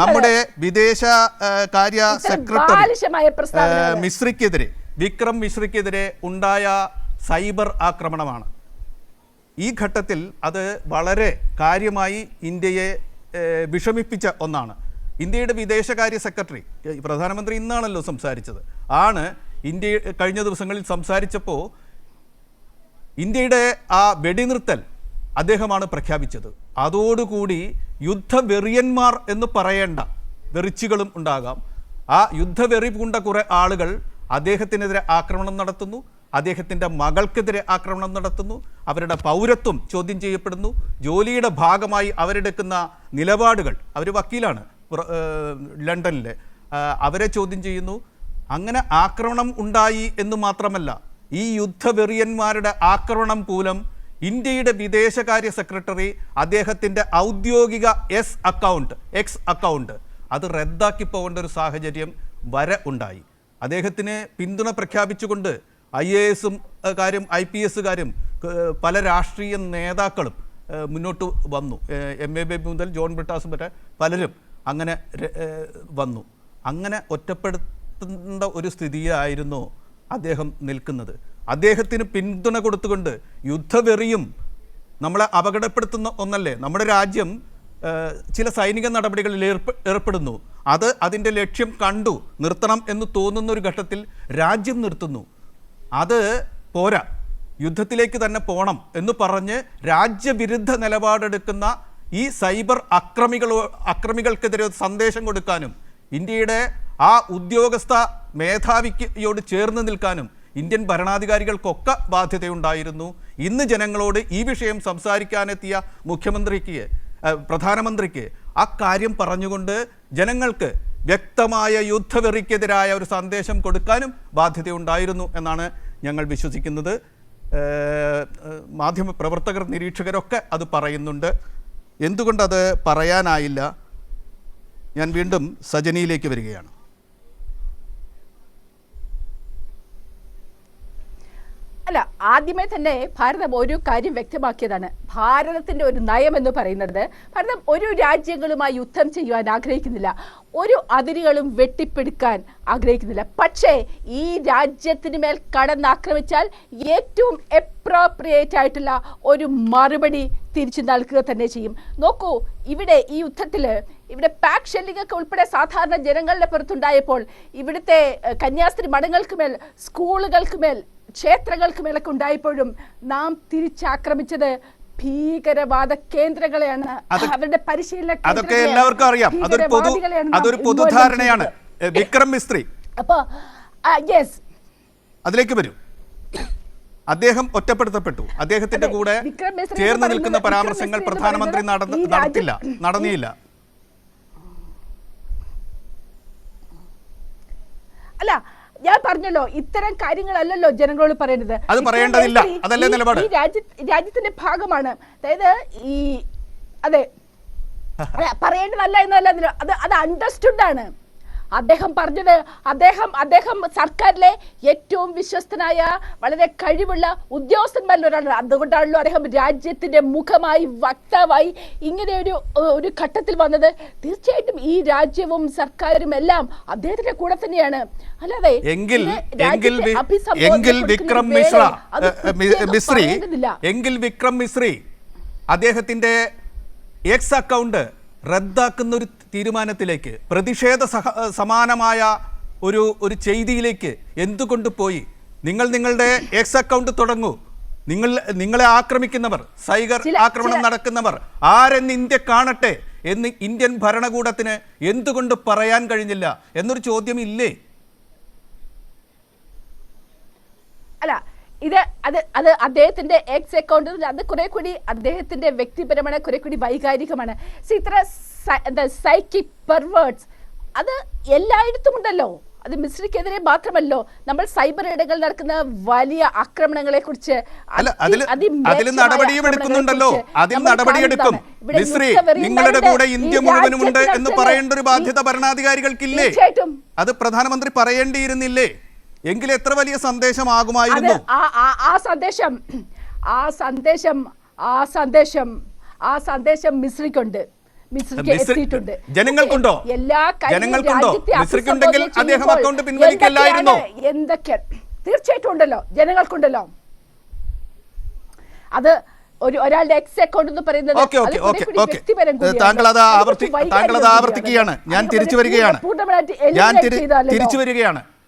നമ്മുടെ വിദേശ കാര്യ സെക്രട്ടറി. മിശ്രിക്കെതിരെ വിക്രം മിശ്രിക്കെതിരെ ഉണ്ടായ സൈബർ ആക്രമണമാണ്. ഈ ഘട്ടത്തിൽ അത് വളരെ കാര്യമായി ഇന്ത്യയെ വിഷമിപ്പിച്ച ഒന്നാണ്. ഇന്ത്യയുടെ വിദേശകാര്യ സെക്രട്ടറി പ്രധാനമന്ത്രി ഇന്നാണല്ലോ സംസാരിച്ചത്. ആണ് ഇന്ത്യ കഴിഞ്ഞ ദിവസങ്ങളിൽ സംസാരിച്ചപ്പോൾ ഇന്ത്യയുടെ ആ വെടിനിർത്തൽ അദ്ദേഹമാണ് പ്രഖ്യാപിച്ചത്. അതോടുകൂടി യുദ്ധവെറിയന്മാർ എന്ന് പറയേണ്ട വെറിച്ചുകളും ഉണ്ടാകാം. ആ യുദ്ധവെറി പൂണ്ട കുറേ ആളുകൾ അദ്ദേഹത്തിനെതിരെ ആക്രമണം നടത്തുന്നു അദ്ദേഹത്തിന്റെ മകൾക്കെതിരെ ആക്രമണം നടത്തുന്നു അവരുടെ പൗരത്വം ചോദ്യം ചെയ്യപ്പെടുന്നു ജോലിയുടെ ഭാഗമായി അവരെടുക്കുന്ന നിലപാടുകൾ അവർ വക്കീലാണ് ലണ്ടനിലെ അവരെ ചോദ്യം ചെയ്യുന്നു. അങ്ങനെ ആക്രമണം ഉണ്ടായി എന്ന് മാത്രമല്ല ഈ യുദ്ധവെറിയന്മാരുടെ ആക്രമണം മൂലം ഇന്ത്യയുടെ വിദേശകാര്യ സെക്രട്ടറി അദ്ദേഹത്തിന്റെ ഔദ്യോഗിക എസ് അക്കൗണ്ട് എക്സ് അക്കൗണ്ട് അത് റദ്ദാക്കി പോകേണ്ട ഒരു സാഹചര്യം വരെ ഉണ്ടായി. അദ്ദേഹത്തിന് പിന്തുണ പ്രഖ്യാപിച്ചുകൊണ്ട് ഐ എ എസും കാര്യം ഐ പി എസുകാരും പല രാഷ്ട്രീയ നേതാക്കളും മുന്നോട്ട് വന്നു. എം എ ബേബി മുതൽ ജോൺ ബ്രിട്ടാസും വരെ പലരും അങ്ങനെ വന്നു. അങ്ങനെ ഒറ്റപ്പെടുത്തേണ്ട ഒരു സ്ഥിതിയിലായിരുന്നു അദ്ദേഹം നിൽക്കുന്നത്. അദ്ദേഹത്തിന് പിന്തുണ കൊടുത്തുകൊണ്ട് യുദ്ധവെറിയും നമ്മളെ അപകടപ്പെടുത്തുന്ന ഒന്നല്ലേ? നമ്മുടെ രാജ്യം ചില സൈനിക നടപടികളിൽ ഏർപ്പ ഏർപ്പെടുന്നു. അത് അതിന്റെ ലക്ഷ്യം കണ്ടു നിർത്തണം എന്ന് തോന്നുന്ന ഒരു ഘട്ടത്തിൽ രാജ്യം നിർത്തുന്നു. അത് പോരാ. യുദ്ധത്തിലേക്ക് തന്നെ പോണം എന്ന് പറഞ്ഞ് രാജ്യവിരുദ്ധ നിലപാടെടുക്കുന്ന ഈ സൈബർ അക്രമികളോ അക്രമികൾക്കെതിരെ സന്ദേശം കൊടുക്കാനും ഇന്ത്യയുടെ ആ ഉദ്യോഗസ്ഥ മേധാവിക്കയോട് ചേർന്ന് നിൽക്കാനും ഇന്ത്യൻ ഭരണാധികാരികൾക്കൊക്കെ ബാധ്യതയുണ്ടായിരുന്നു. ഇന്ന് ജനങ്ങളോട് ഈ വിഷയം സംസാരിക്കാനെത്തിയ മുഖ്യമന്ത്രിക്ക് പ്രധാനമന്ത്രിക്ക് ആ കാര്യം പറഞ്ഞുകൊണ്ട് ജനങ്ങൾക്ക് വ്യക്തമായ യുദ്ധവെറിക്കെതിരായ ഒരു സന്ദേശം കൊടുക്കാനും ബാധ്യതയുണ്ടായിരുന്നു എന്നാണ് ഞങ്ങൾ വിശ്വസിക്കുന്നത്. മാധ്യമ പ്രവർത്തകർ നിരീക്ഷകരൊക്കെ അത് പറയുന്നുണ്ട്. എന്തുകൊണ്ടത് പറയാനായില്ല? ഞാൻ വീണ്ടും സജനിയിലേക്ക് വരികയാണ്. അല്ല ആദ്യമേ തന്നെ ഭാരതം ഒരു കാര്യം വ്യക്തമാക്കിയതാണ്. ഭാരതത്തിന്റെ ഒരു നയം എന്ന് പറയുന്നത് ഭാരതം ഒരു രാജ്യങ്ങളുമായി യുദ്ധം ചെയ്യുവാൻ ആഗ്രഹിക്കുന്നില്ല. ഒരു അതിരുകളും വെട്ടിപ്പിടിക്കാൻ ആഗ്രഹിക്കുന്നില്ല. പക്ഷേ ഈ രാജ്യത്തിന് മേൽ കടന്നാക്രമിച്ചാൽ ഏറ്റവും അപ്രോപ്രിയേറ്റ് ആയിട്ടുള്ള ഒരു മറുപടി തിരിച്ചു നൽകുക തന്നെ ചെയ്യും. നോക്കൂ ഇവിടെ ഈ യുദ്ധത്തിൽ ഇവിടെ പാക് ഷെല്ലിംഗ് ഒക്കെ ഉൾപ്പെടെ സാധാരണ ജനങ്ങളുടെ പുറത്തുണ്ടായപ്പോൾ ഇവിടുത്തെ കന്യാസ്ത്രീ മഠങ്ങൾക്ക് മേൽ സ്കൂളുകൾക്ക് മേൽ ക്ഷേത്രങ്ങൾക്ക് മേലക്കുണ്ടായപ്പോഴും നാം തിരിച്ചാക്രമിച്ചത് ഭീകരവാദ കേന്ദ്രങ്ങളെയാണ്. അവരുടെ പരിശീലന അതൊക്കെ എല്ലാവർക്കും അറിയാം. അതൊരു പൊതു അതൊരു പൊതുധാരണയാണ്. വിക്രം മിസ്ത്രി. അപ്പോ യെസ്. അതിലേക്ക് വരൂ. അദ്ദേഹം ഒറ്റപ്പെടുത്തപ്പെട്ടു. അദ്ദേഹത്തിന്റെ കൂടെ ചേർന്ന് നിൽക്കുന്ന പരാമർശങ്ങൾ പ്രധാനമന്ത്രി നടത്തില്ല. നടന്നില്ല. അല്ല ഞാൻ പറഞ്ഞല്ലോ ഇത്തരം കാര്യങ്ങളല്ലല്ലോ ജനങ്ങളോട് പറയുന്നത് അത് പറയേണ്ടതില്ല. അതല്ലേ നിലപാട്? രാജ്യത്തിന്റെ ഭാഗമാണ്. അതായത് ഈ അതെ. പറയേണ്ടതല്ല എന്നല്ല അത് അത് അണ്ടർസ്റ്റുഡ് ആണ്. അദ്ദേഹം പറഞ്ഞത് അദ്ദേഹം അദ്ദേഹം സർക്കാരിലെ ഏറ്റവും വിശ്വസ്തനായ വളരെ കഴിവുള്ള ഉദ്യോഗസ്ഥന്മാരിൽ ഒരാളാണ്. അതുകൊണ്ടാണല്ലോ അദ്ദേഹം രാജ്യത്തിന്റെ മുഖമായി വക്താവായി ഇങ്ങനെ ഒരു ഒരു ഘട്ടത്തിൽ വന്നത്. തീർച്ചയായിട്ടും ഈ രാജ്യവും സർക്കാരും എല്ലാം അദ്ദേഹത്തിന്റെ കൂടെ തന്നെയാണ്. അല്ലാതെ എങ്കിൽ എങ്കിൽ വിക്രം മിശ്ര മിശ്രി എങ്കിൽ വിക്രം മിശ്രി അദ്ദേഹത്തിന്റെ എക്സ് അക്കൗണ്ട് റദ്ദാക്കുന്ന ഒരു തീരുമാനത്തിലേക്ക് പ്രതിഷേധ സഹ സമാനമായ ഒരു ഒരു ചെയ്തിയിലേക്ക് എന്തുകൊണ്ട് പോയി? നിങ്ങൾ നിങ്ങളുടെ എക്സ് അക്കൗണ്ട് തുടങ്ങൂ. നിങ്ങൾ നിങ്ങളെ ആക്രമിക്കുന്നവർ സൈഗർ ആക്രമണം നടക്കുന്നവർ ആരെന്ന് ഇന്ത്യ കാണട്ടെ എന്ന് ഇന്ത്യൻ ഭരണകൂടത്തിന് എന്തുകൊണ്ട് പറയാൻ കഴിഞ്ഞില്ല എന്നൊരു ചോദ്യം ഇല്ലേ? അല്ല ഇത് അത് അത് അദ്ദേഹത്തിന്റെ എക്സ് അക്കൗണ്ടിൽ അത് കുറെ കൂടി അദ്ദേഹത്തിന്റെ വ്യക്തിപരമാണ് കുറെ കൂടി വൈകാരികമാണ്. ഇത്ര എന്താ സൈക്കിക് പെർവേർട്സ് അത് എല്ലായിടത്തും ഉണ്ടല്ലോ. അത് മിശ്രിക്കെതിരെ മാത്രമല്ലോ. നമ്മൾ സൈബർ ഇടങ്ങളിൽ നടക്കുന്ന വലിയ ആക്രമണങ്ങളെ കുറിച്ച് അതിൽ അതിൽ നടപടിയും എടുക്കുന്നുണ്ടല്ലോ. അതിൽ നടപടിയെടുക്കും. മിശ്രി നിങ്ങളുടെ കൂടെ ഇന്ത്യ മുഴുവനുമുണ്ട് എന്ന് പറയേണ്ട ഒരു ബാധ്യത ഭരണാധികാരികൾക്കില്ലേ? അത് പ്രധാനമന്ത്രി പറയേണ്ടിയിരുന്നില്ലേ? എങ്കിൽ എത്ര വലിയ സന്ദേശമാകുമായിരുന്നു? ആ സന്ദേശം ആ സന്ദേശം ആ സന്ദേശം ആ സന്ദേശം മിശ്രിക്കുണ്ട് എത്തിയിട്ടുണ്ട് ജനങ്ങൾക്കുണ്ടോ? എല്ലാ ജനങ്ങൾക്കുണ്ടോ? രാജ്യത്തെ മിസ്രിക്കുണ്ടെങ്കിൽ അദ്ദേഹം അക്കൗണ്ട് പിൻവലിക്കല്ലായിരുന്നോ? എന്തൊക്കെ തീർച്ചയായിട്ടും ഉണ്ടല്ലോ ജനങ്ങൾക്കുണ്ടല്ലോ അത് ഒരു ഒരാളുടെ എക്സ് അക്കൗണ്ട് എന്ന് പറയുന്നത്. താങ്കൾ അത് ആവർത്തി താങ്കൾ അത്. ആവർത്തിക്കുകയാണ് ഞാൻ തിരിച്ചു വരികയാണ് ഞാൻ. തിരിച്ചു വരികയാണ്